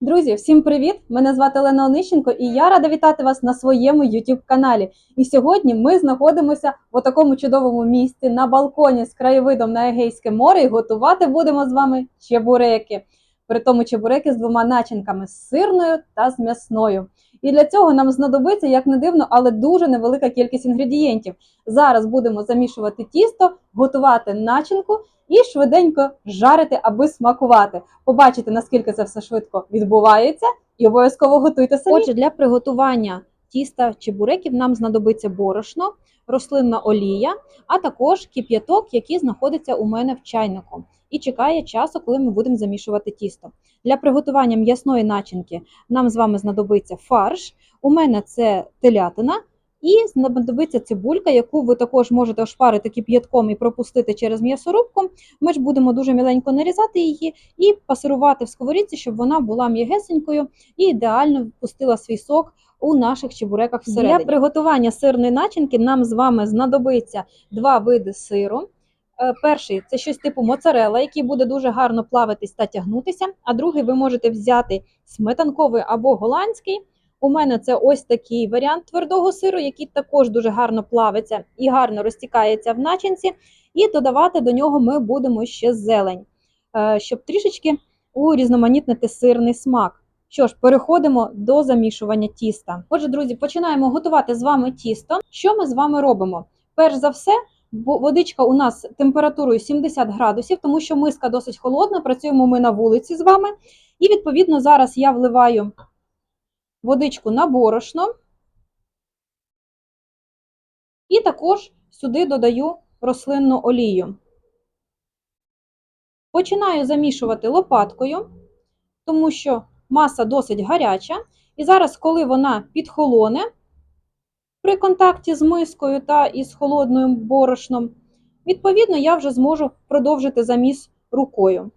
Друзі, всім привіт! Мене звати Олена Онищенко і я рада вітати вас на своєму youtube каналі. І сьогодні ми знаходимося в такому чудовому місці на балконі з краєвидом на Егейське море і готувати будемо з вами чебуреки. При тому чебуреки з двома начинками з сирною та з м'ясною. І для цього нам знадобиться, як не дивно, але дуже невелика кількість інгредієнтів. Зараз будемо замішувати тісто, готувати начинку і швиденько жарити, аби смакувати. Побачите, наскільки це все швидко відбувається, і обов'язково готуйте самі. Отже, для приготування тіста чебуреків нам знадобиться борошно, рослинна олія, а також кип'яток, який знаходиться у мене в чайнику. І чекає часу, коли ми будемо замішувати тісто. Для приготування м'ясної начинки нам з вами знадобиться фарш. У мене це телятина. І знадобиться цибулька, яку ви також можете ошпарити кип'ятком і пропустити через м'ясорубку. Ми ж будемо дуже міленько нарізати її і пасирувати в сковорідці, щоб вона була м'ягесенькою і ідеально пустила свій сок у наших чебуреках всередині. Для приготування сирної начинки нам з вами знадобиться два види сиру. Е, Перший це щось типу моцарела, який буде дуже гарно плавитись та тягнутися. А другий ви можете взяти сметанковий або голландський. У мене це ось такий варіант твердого сиру, який також дуже гарно плавиться і гарно розтікається в начинці. І додавати до нього ми будемо ще зелень, е, щоб трішечки урізноманітнити сирний смак. Що ж, переходимо до замішування тіста. Отже, друзі, починаємо готувати з вами тісто. Що ми з вами робимо? Перш за все, водичка у нас температурою 70 градусів, тому що миска досить холодна, працюємо ми на вулиці з вами. І, відповідно, зараз я вливаю водичку на борошно. І також сюди додаю рослинну олію. Починаю замішувати лопаткою, тому що маса досить гаряча. І зараз, коли вона підхолоне при контакті з мискою та із холодним борошном, відповідно, я вже зможу продовжити заміс рукою.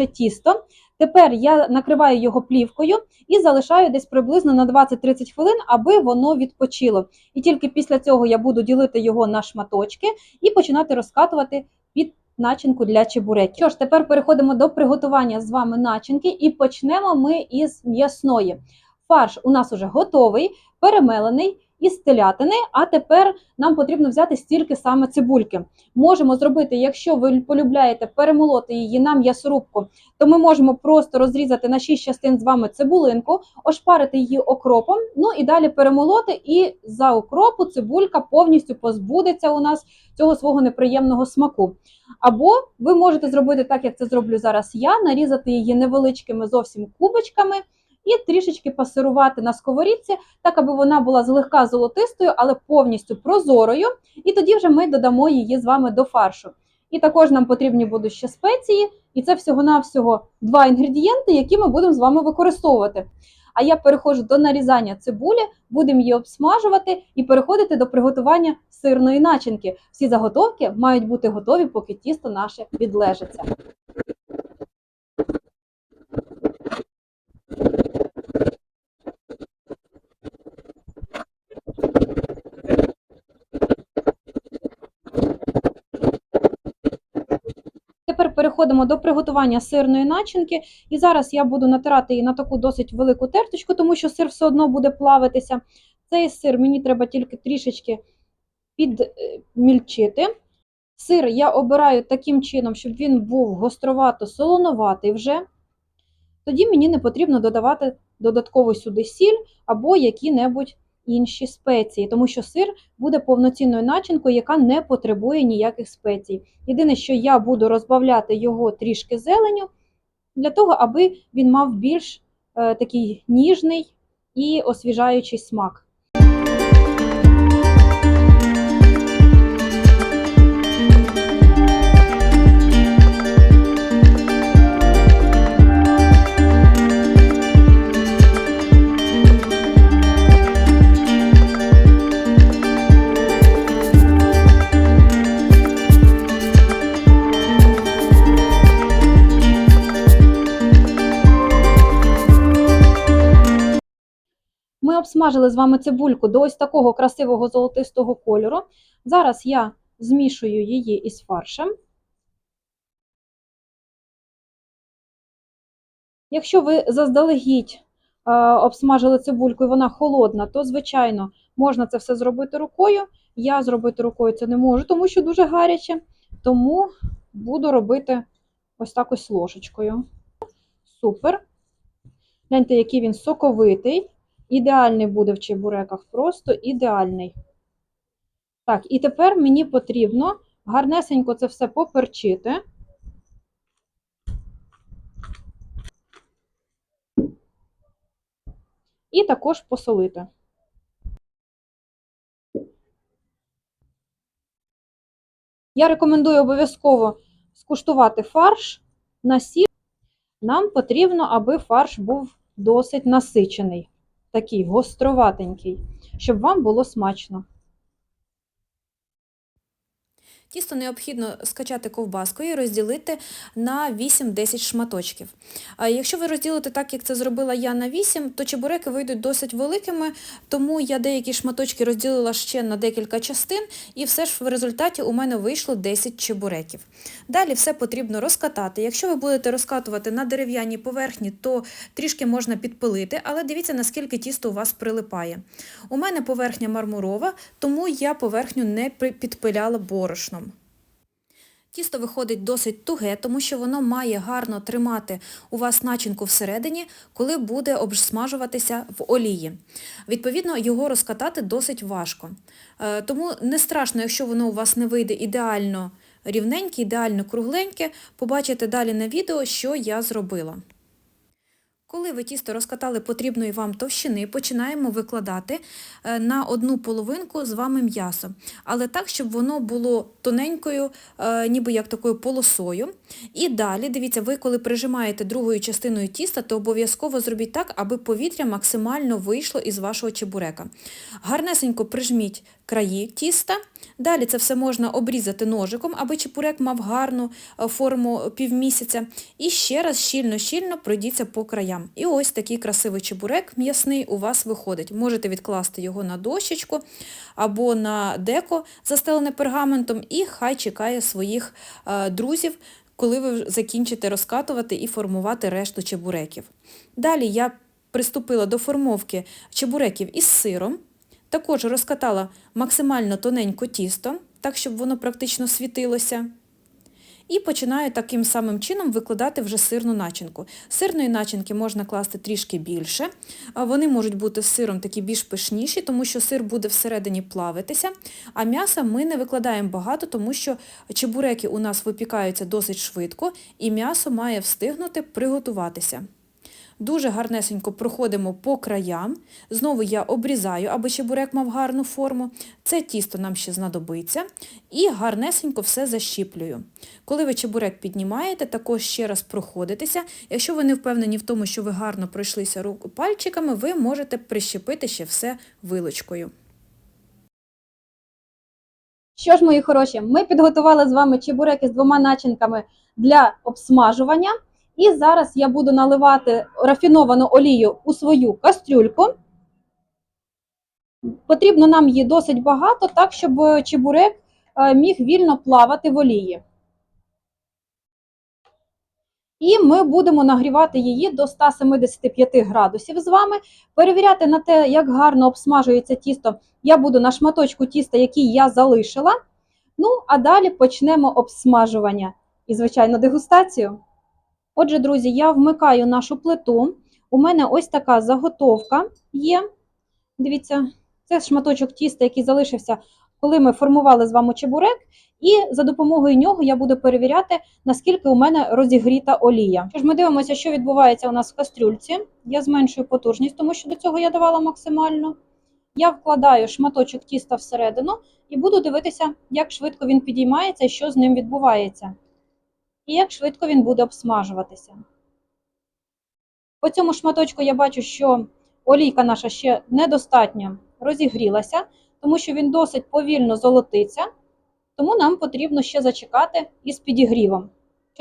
Наше тісто. Тепер я накриваю його плівкою і залишаю десь приблизно на 20-30 хвилин, аби воно відпочило. І тільки після цього я буду ділити його на шматочки і починати розкатувати під начинку для чебуреків. Що ж, тепер переходимо до приготування з вами начинки і почнемо ми із м'ясної. Фарш у нас уже готовий, перемелений із телятини, а тепер нам потрібно взяти стільки саме цибульки. Можемо зробити, якщо ви полюбляєте перемолоти її на м'ясорубку, то ми можемо просто розрізати на 6 частин з вами цибулинку, ошпарити її окропом, ну і далі перемолоти, і за окропу цибулька повністю позбудеться у нас цього свого неприємного смаку. Або ви можете зробити так, як це зроблю зараз я, нарізати її невеличкими зовсім кубочками і трішечки пасирувати на сковорідці, так аби вона була злегка золотистою, але повністю прозорою. І тоді вже ми додамо її з вами до фаршу. І також нам потрібні будуть ще спеції, і це всього-навсього два інгредієнти, які ми будемо з вами використовувати. А я переходжу до нарізання цибулі, будемо її обсмажувати і переходити до приготування сирної начинки. Всі заготовки мають бути готові, поки тісто наше відлежиться. Тепер переходимо до приготування сирної начинки. І зараз я буду натирати її на таку досить велику терточку, тому що сир все одно буде плавитися. Цей сир мені треба тільки трішечки підмільчити. Сир я обираю таким чином, щоб він був гостровато-солонуватий вже. Тоді мені не потрібно додавати додатково сюди сіль або які-небудь інші спеції, тому що сир буде повноцінною начинкою, яка не потребує ніяких спецій. Єдине, що я буду розбавляти його трішки зеленю, для того, аби він мав більш е, такий ніжний і освіжаючий смак. Обсмажили з вами цибульку до ось такого красивого золотистого кольору. Зараз я змішую її із фаршем. Якщо ви заздалегідь е, обсмажили цибульку і вона холодна, то, звичайно, можна це все зробити рукою. Я зробити рукою це не можу, тому що дуже гаряче. Тому буду робити ось так ось ложечкою. Супер. Гляньте, який він соковитий. Ідеальний буде в чебуреках, просто ідеальний. Так, і тепер мені потрібно гарнесенько це все поперчити. І також посолити. Я рекомендую обов'язково скуштувати фарш на сіль. Нам потрібно, аби фарш був досить насичений, такий гостроватенький, щоб вам було смачно. Тісто необхідно скачати ковбаскою і розділити на 8-10 шматочків. Якщо ви розділите так, як це зробила я на 8, то чебуреки вийдуть досить великими, тому я деякі шматочки розділила ще на декілька частин, і все ж в результаті у мене вийшло 10 чебуреків. Далі все потрібно розкатати. Якщо ви будете розкатувати на дерев'яній поверхні, то трішки можна підпилити, але дивіться, наскільки тісто у вас прилипає. У мене поверхня мармурова, тому я поверхню не підпиляла борошном. Тісто виходить досить туге, тому що воно має гарно тримати у вас начинку всередині, коли буде обсмажуватися в олії. Відповідно, його розкатати досить важко. Е, Тому не страшно, якщо воно у вас не вийде ідеально рівненьке, ідеально кругленьке, побачите далі на відео, що я зробила. Коли ви тісто розкатали потрібної вам товщини, починаємо викладати е, на одну половинку з вами м'ясо. Але так, щоб воно було тоненькою, е, ніби як такою полосою. І далі, дивіться, ви коли прижимаєте другою частиною тіста, то обов'язково зробіть так, аби повітря максимально вийшло із вашого чебурека. Гарнесенько прижміть краї тіста. Далі це все можна обрізати ножиком, аби чебурек мав гарну е, форму півмісяця. І ще раз щільно-щільно пройдіться по краям. І ось такий красивий чебурек м'ясний у вас виходить. Можете відкласти його на дощечку або на деко, застелене пергаментом, і хай чекає своїх е, друзів, коли ви закінчите розкатувати і формувати решту чебуреків. Далі я приступила до формовки чебуреків із сиром. Також розкатала максимально тоненько тісто, так щоб воно практично світилося. І починаю таким самим чином викладати вже сирну начинку. Сирної начинки можна класти трішки більше. Вони можуть бути з сиром такі більш пишніші, тому що сир буде всередині плавитися. А м'яса ми не викладаємо багато, тому що чебуреки у нас випікаються досить швидко, і м'ясо має встигнути приготуватися. Дуже гарнесенько проходимо по краям. Знову я обрізаю, аби чебурек мав гарну форму. Це тісто нам ще знадобиться. І гарнесенько все защіплюю. Коли ви чебурек піднімаєте, також ще раз проходитеся. Якщо ви не впевнені в тому, що ви гарно пройшлися рук пальчиками, ви можете прищепити ще все вилочкою. Що ж, мої хороші, ми підготували з вами чебуреки з двома начинками для обсмажування. І зараз я буду наливати рафіновану олію у свою кастрюльку. Потрібно нам її досить багато, так, щоб чебурек е, міг вільно плавати в олії. І ми будемо нагрівати її до 175 градусів з вами. Перевіряти на те, як гарно обсмажується тісто, я буду на шматочку тіста, який я залишила. Ну, а далі почнемо обсмажування і, звичайно, дегустацію. Отже, друзі, я вмикаю нашу плиту. У мене ось така заготовка є. Дивіться, це шматочок тіста, який залишився, коли ми формували з вами чебурек. І за допомогою нього я буду перевіряти, наскільки у мене розігріта олія. Тож ми дивимося, що відбувається у нас в кастрюльці. Я зменшую потужність, тому що до цього я давала максимально. Я вкладаю шматочок тіста всередину і буду дивитися, як швидко він підіймається і що з ним відбувається і як швидко він буде обсмажуватися. По цьому шматочку я бачу, що олійка наша ще недостатньо розігрілася, тому що він досить повільно золотиться, тому нам потрібно ще зачекати із підігрівом.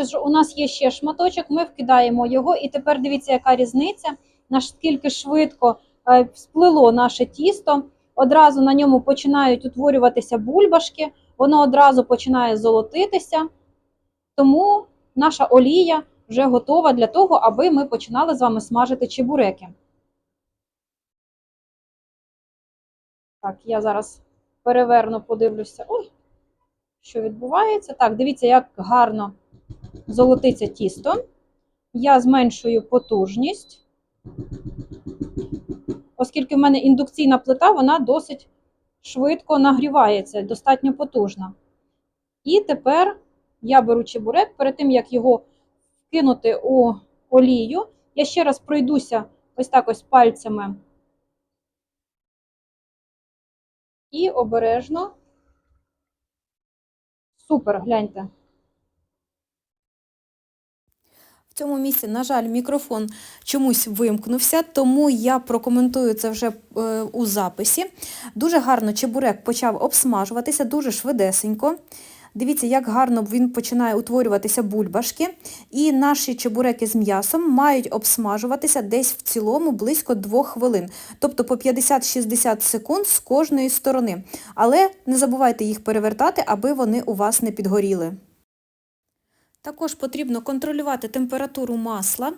Що у нас є ще шматочок, ми вкидаємо його, і тепер дивіться, яка різниця, наскільки швидко е, сплило наше тісто. Одразу на ньому починають утворюватися бульбашки, воно одразу починає золотитися. Тому наша олія вже готова для того, аби ми починали з вами смажити чебуреки. Так, я зараз переверну, подивлюся. Ой, що відбувається. Так, дивіться, як гарно золотиться тісто. Я зменшую потужність. Оскільки в мене індукційна плита, вона досить швидко нагрівається, достатньо потужна. І тепер я беру чебурек, перед тим як його кинути у олію, я ще раз пройдуся ось так ось пальцями і обережно. Супер, гляньте. В цьому місці, на жаль, мікрофон чомусь вимкнувся, тому я прокоментую це вже е, у записі. Дуже гарно чебурек почав обсмажуватися, дуже швидесенько. Дивіться, як гарно він починає утворюватися бульбашки. І наші чебуреки з м'ясом мають обсмажуватися десь в цілому близько 2 хвилин, тобто по 50-60 секунд з кожної сторони. Але не забувайте їх перевертати, аби вони у вас не підгоріли. Також потрібно контролювати температуру масла.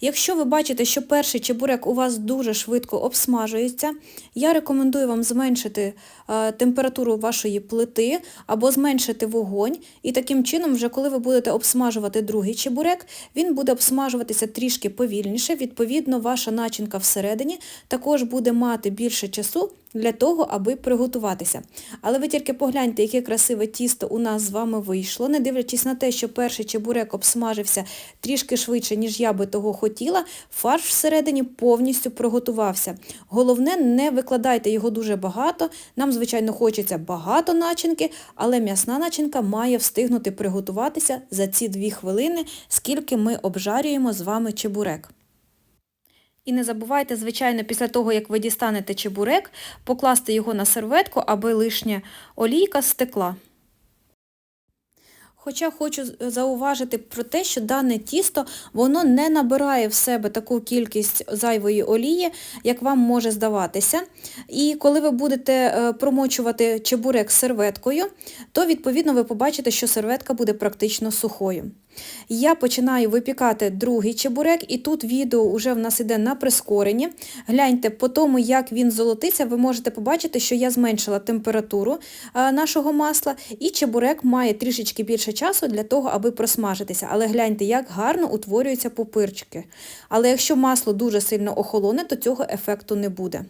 Якщо ви бачите, що перший чебурек у вас дуже швидко обсмажується, я рекомендую вам зменшити температуру вашої плити або зменшити вогонь. І таким чином, вже коли ви будете обсмажувати другий чебурек, він буде обсмажуватися трішки повільніше. Відповідно, ваша начинка всередині також буде мати більше часу для того, аби приготуватися. Але ви тільки погляньте, яке красиве тісто у нас з вами вийшло, не дивлячись на те, що перший чебурек обсмажився трішки швидше, ніж я би того хотіла, фарш всередині повністю приготувався. Головне, не викладайте його дуже багато. Нам, звичайно, хочеться багато начинки, але м'ясна начинка має встигнути приготуватися за ці дві хвилини, скільки ми обжарюємо з вами чебурек. І не забувайте, звичайно, після того, як ви дістанете чебурек, покласти його на серветку, аби лишня олійка стекла. Хоча хочу зауважити про те, що дане тісто воно не набирає в себе таку кількість зайвої олії, як вам може здаватися. І коли ви будете е, промочувати чебурек серветкою, то відповідно ви побачите, що серветка буде практично сухою. Я починаю випікати другий чебурек, і тут відео вже в нас іде на прискоренні. Гляньте, по тому, як він золотиться, ви можете побачити, що я зменшила температуру нашого масла, і чебурек має трішечки більше часу для того, аби просмажитися. Але гляньте, як гарно утворюються пупирчики. Але якщо масло дуже сильно охолоне, то цього ефекту не буде.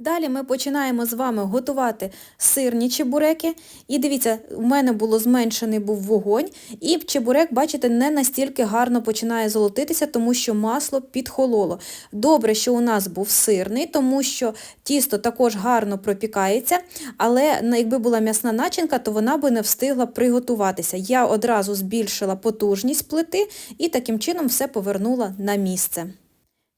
Далі ми починаємо з вами готувати сирні чебуреки. І дивіться, у мене було зменшений був вогонь, і чебурек, бачите, не настільки гарно починає золотитися, тому що масло підхололо. Добре, що у нас був сирний, тому що тісто також гарно пропікається, але якби була м'ясна начинка, то вона би не встигла приготуватися. Я одразу збільшила потужність плити і таким чином все повернула на місце.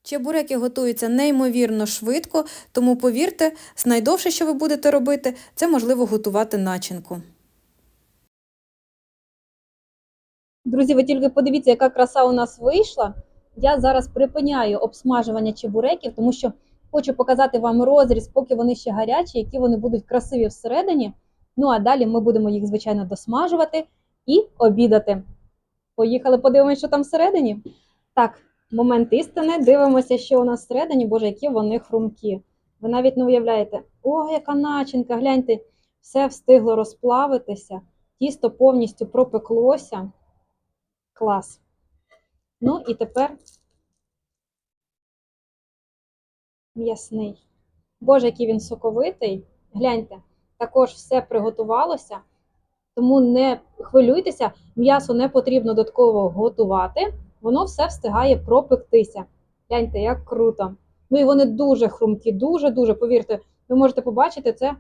Чебуреки готуються неймовірно швидко, тому повірте, найдовше, що ви будете робити, це можливо готувати начинку. Друзі, ви тільки подивіться, яка краса у нас вийшла. Я зараз припиняю обсмажування чебуреків, тому що хочу показати вам розріз, поки вони ще гарячі, які вони будуть красиві всередині. Ну а далі ми будемо їх, звичайно, досмажувати і обідати. Поїхали, подивимося, що там всередині. Так, момент істини. Дивимося, що у нас всередині, боже, які вони хрумкі. Ви навіть не уявляєте, о, яка начинка, гляньте, все встигло розплавитися, тісто повністю пропеклося. Клас. Ну і тепер м'ясний. Боже, який він соковитий. Гляньте, також все приготувалося. Тому не хвилюйтеся, м'ясо не потрібно додатково готувати, воно все встигає пропектися. Гляньте, як круто. Ну і вони дуже хрумкі, дуже-дуже, повірте, ви можете побачити це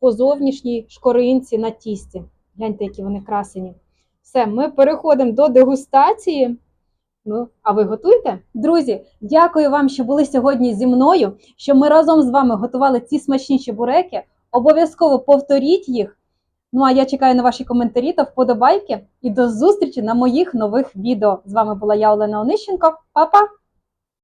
по зовнішній шкоринці на тісті. Гляньте, які вони красені. Все, ми переходимо до дегустації. Ну, а ви готуєте? Друзі, дякую вам, що були сьогодні зі мною, що ми разом з вами готували ці смачні чебуреки. Обов'язково повторіть їх. Ну а я чекаю на ваші коментарі та вподобайки. І до зустрічі на моїх нових відео. З вами була я, Олена Онищенко. Па-па!